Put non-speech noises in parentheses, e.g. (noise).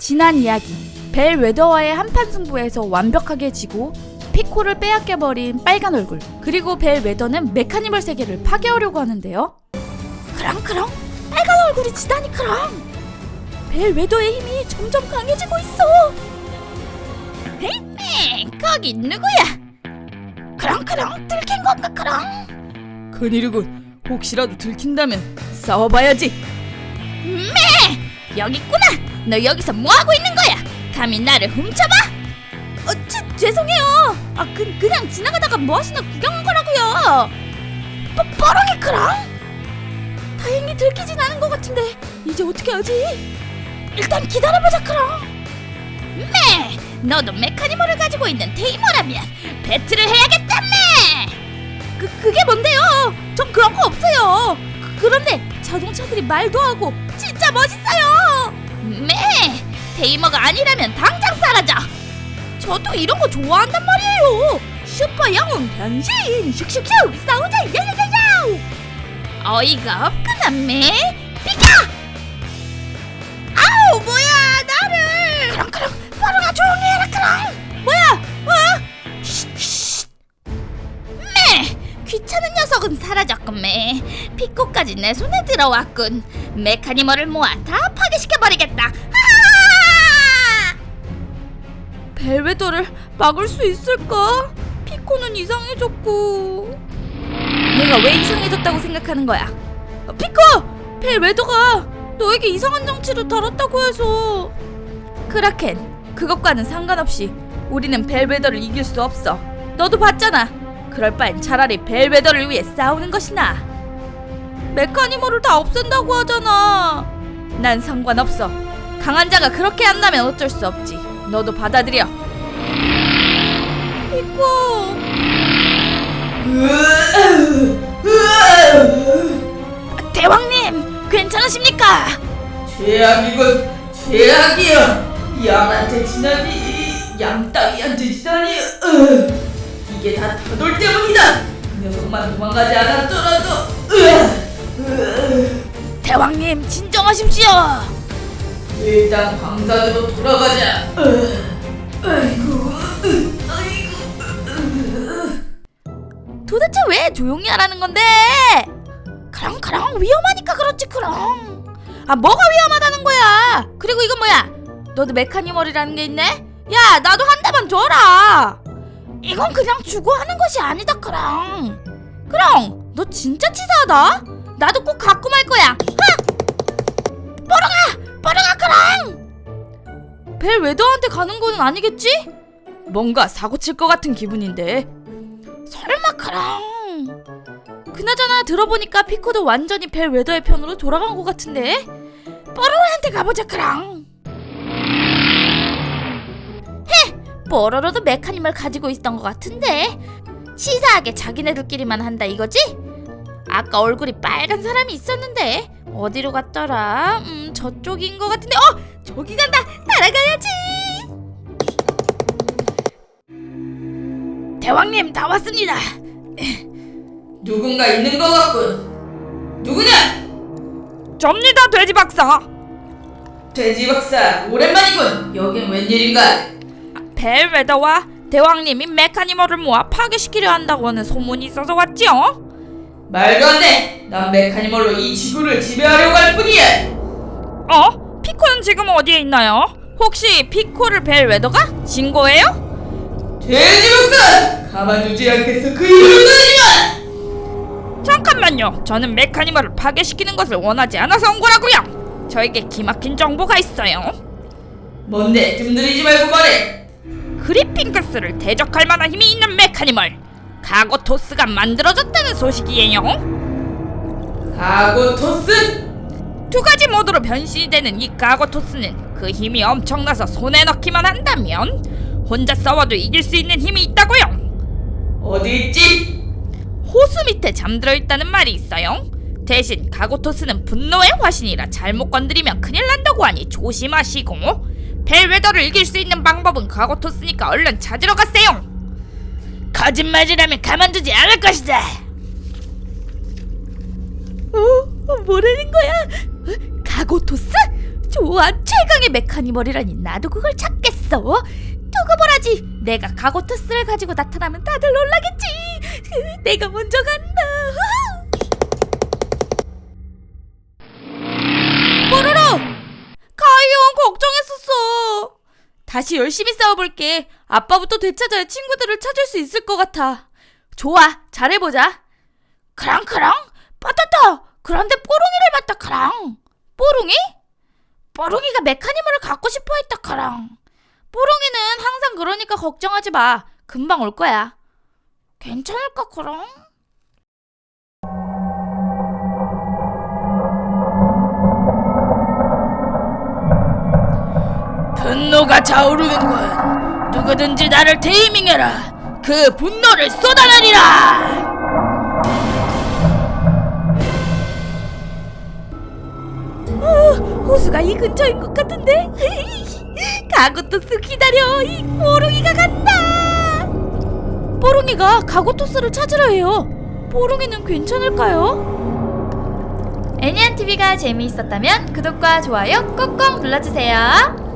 지난 이야기 벨 웨더와의 한판 승부에서 완벽하게 지고 피코를 빼앗겨버린 빨간 얼굴 그리고 벨 웨더는 메카니멀 세계를 파괴하려고 하는데요. 크랑크랑 빨간 얼굴이 지다니 크랑 벨웨더의 힘이 점점 강해지고 있어. 헤이 거기 누구야? 크랑크랑 들킨 건가 크랑 큰일이군. 혹시라도 들킨다면 싸워봐야지. 여기 있구나 너 여기서 뭐하고 있는 거야? 감히 나를 훔쳐봐? 어, 지, 죄송해요. 아 그, 그냥 지나가다가 뭐 하시나 구경한 거라고요. 뽀, 뽀롱이 크랑? 다행히 들키진 않은 것 같은데 이제 어떻게 하지? 일단 기다려보자 크랑. 네 너도 메카니멀을 가지고 있는 테이머라면 배틀을 해야겠다며 그, 그게 뭔데요? 전 그런 거 없어요. 그, 그런데 자동차들이 말도 하고 진짜 멋있어요. 네, 테이머가 아니라면 당장 사라져. 저도 이런 거 좋아한단 말이에요. 슈퍼 영웅 변신, 슉슉슉 싸우자 야야야야. 어이가 없구나 매. 비켜! 아우 뭐야 나를. 그럼 바로가 조용히 해라 그럼. 뭐야? 어? 쉿, 매 귀찮은 녀석은 사라졌군 매 피코까지 내 손에 들어왔군 메카니멀을 모아 다 파괴시켜버리겠다 아! 벨웨더를 막을 수 있을까? 피코는 이상해졌고 내가 왜 이상해졌다고 생각하는 거야? 어, 피코! 벨웨더가 너에게 이상한 장치를 달았다고 해서 크라켄 그것과는 상관없이 우리는 벨웨더를 이길 수 없어 너도 봤잖아 그럴 바엔 차라리 벨베더를 위해 싸우는 것이 나아. 메카니멀을 다 없앤다고 하잖아. 난 상관없어. 강한 자가 그렇게 한다면 어쩔 수 없지. 너도 받아들여. 피코. 대왕님, 괜찮으십니까? 최악이군. 최악이야. 양한테 지나니 양 따위한테 지나니 으. 이게 다 타돌 때문이다. 그 녀석만 도망가지 않았더라도 으. 으. 대왕님, 진정하십시오. 일단 광산으로 돌아가자. 으. 아이고. 으. 아이고. 도대체 왜 조용히 하라는 건데? 그럼 그럼 위험하니까 그렇지 그럼. 아 뭐가 위험하다는 거야? 그리고 이건 뭐야? 너도 메카니멀이라는 게 있네? 야 나도 한 대만 줘라. 이건 그냥 주고 하는 것이 아니다 그럼. 그럼 너 진짜 치사하다. 나도 꼭 갖고 말 거야. 흥! 뽀롱아 뽀롱아 그럼. 벨 웨더한테 가는 거는 아니겠지? 뭔가 사고 칠 것 같은 기분인데. 설마 그럼 그나저나 들어보니까 피코도 완전히 벨 웨더의 편으로 돌아간 것 같은데 뽀로로한테 가보자 그럼 헤 뽀로로도 메카님을 가지고 있었던 것 같은데 치사하게 자기네들끼리만 한다 이거지? 아까 얼굴이 빨간 사람이 있었는데 어디로 갔더라? 음 저쪽인 것 같은데 어 저기 간다 따라가야지 대왕님 다 왔습니다 누군가 있는 것 같군. 누구냐? 접니다 돼지 박사 돼지 박사 오랜만이군. 여긴 웬일인가? 벨 웨더와 대왕님이 메카니멀을 모아 파괴시키려 한다고 하는 소문이 있어서 왔지요 말도 안 돼. 난 메카니멀로 이 지구를 지배하려고 할 뿐이야. 어? 피코는 지금 어디에 있나요? 혹시 피코를 벨 웨더가 진 거예요? 돼지 박사 가만두지 않겠어. 그 아니야. 잠깐만요 저는 메카니멀을 파괴시키는 것을 원하지 않아서 온 거라고요 저에게 기막힌 정보가 있어요 뭔데? 좀 느리지 말고 말해. 그리핑크스를 대적할 만한 힘이 있는 메카니멀 가고토스가 만들어졌다는 소식이에요 가고토스? 두 가지 모드로 변신이 되는 이 가고토스는 그 힘이 엄청나서 손에 넣기만 한다면 혼자 싸워도 이길 수 있는 힘이 있다고요. 어디 있지? 호수 밑에 잠들어 있다는 말이 있어요. 대신 가고토스는 분노의 화신이라 잘못 건드리면 큰일 난다고 하니 조심하시고 벨웨더를 이길 수 있는 방법은 가고토스니까 얼른 찾으러 가세요. 거짓말이라면 가만두지 않을 것이다. 어? 뭐라는 거야? 가고토스? 좋아 최강의 메카니멀이라니 나도 그걸 찾겠어 두고 보라지 내가 가고투스를 가지고 나타나면 다들 놀라겠지 으, 내가 먼저 간다 뽀로로 가이온 걱정했었어 다시 열심히 싸워볼게. 아빠부터 되찾아야 친구들을 찾을 수 있을 것 같아. 좋아 잘해보자. 크랑크랑? 빠따따 그런데 뽀롱이를 봤다 크랑. 뽀롱이? 뽀롱이가 메카니멀을 갖고 싶어 했다 카랑. 뽀롱이는 항상 그러니까 걱정하지 마. 금방 올 거야. 괜찮을까 카랑? 분노가 차오르는군. 누구든지 나를 테이밍해라. 그 분노를 쏟아내리라. 호수가 이 근처인 것 같은데 (laughs) 가구토스 기다려 이 뽀롱이가 간다 뽀롱이가 가구토스를 찾으려 해요 뽀롱이는 괜찮을까요? 애니안TV가 재미있었다면 구독과 좋아요 꾹꾹 눌러주세요